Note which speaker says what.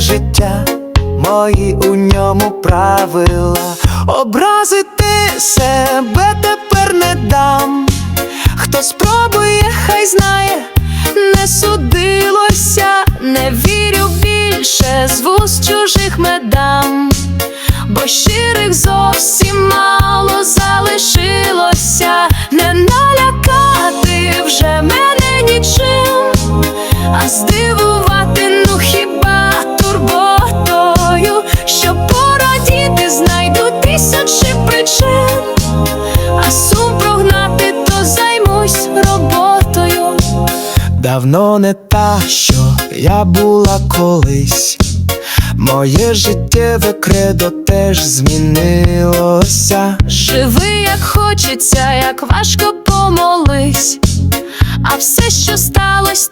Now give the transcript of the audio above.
Speaker 1: життя, мої у ньому правила. Образити себе тепер не дам. Хто спробує, хай знає, не судилося, не вірю більше з вуст чужих медам, бо щирих зовсім Давно не та, що я була колись. Моє життєве кредо теж змінилося.
Speaker 2: Живи, як хочеться, як важко помолись, а все, що сталося,